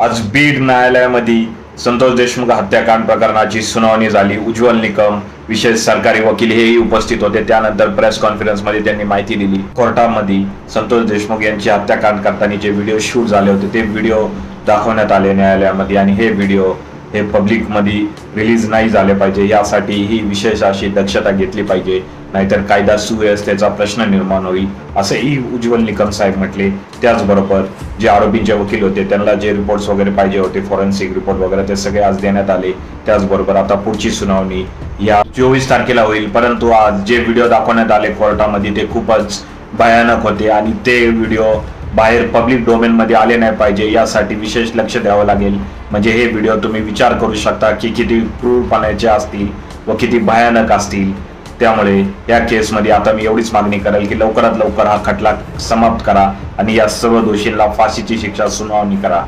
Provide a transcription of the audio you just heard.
आज बीड न्यायालयामध्ये संतोष देशमुख हत्याकांड प्रकरणाची सुनावणी झाली. उज्ज्वल निकम विशेष सरकारी वकील हेही उपस्थित होते. त्यानंतर प्रेस कॉन्फरन्समध्ये त्यांनी माहिती दिली. कोर्टामध्ये संतोष देशमुख यांची हत्याकांड करताना जे व्हिडिओ शूट झाले होते. ते व्हिडिओ दाखवण्यात आले न्यायालयामध्ये आणि हे व्हिडिओ हे पब्लिकमध्ये रिलीज नाही झाले पाहिजे. यासाठी ही विशेष अशी दक्षता घेतली पाहिजे. नाहीतर कायदा सुव्यवस्थेचा प्रश्न निर्माण होईल असेही उज्ज्वल निकम साहेब म्हटले. त्याचबरोबर जे आरोपींचे वकील होते त्यांना जे रिपोर्ट्स वगैरे पाहिजे होते फॉरेन्सिक रिपोर्ट वगैरे ते सगळे आज देण्यात आले. त्याचबरोबर आता पुढची सुनावणी या चोवीस तारखेला होईल. परंतु आज जे व्हिडिओ दाखवण्यात आले कोर्टामध्ये ते खूपच भयानक होते आणि ते व्हिडिओ बाहेर पब्लिक डोमेनमध्ये आले नाही पाहिजे यासाठी विशेष लक्ष द्यावं लागेल. म्हणजे हे व्हिडिओ तुम्ही विचार करू शकता की किती क्रूरपणाचे असतील व किती भयानक असतील. त्यामुळे या केसमध्ये आता मी एवढीच मागणी करेल की लवकरात लवकर हा खटला समाप्त करा आणि या सर्व दोषींना फाशीची शिक्षा सुनावणी करा.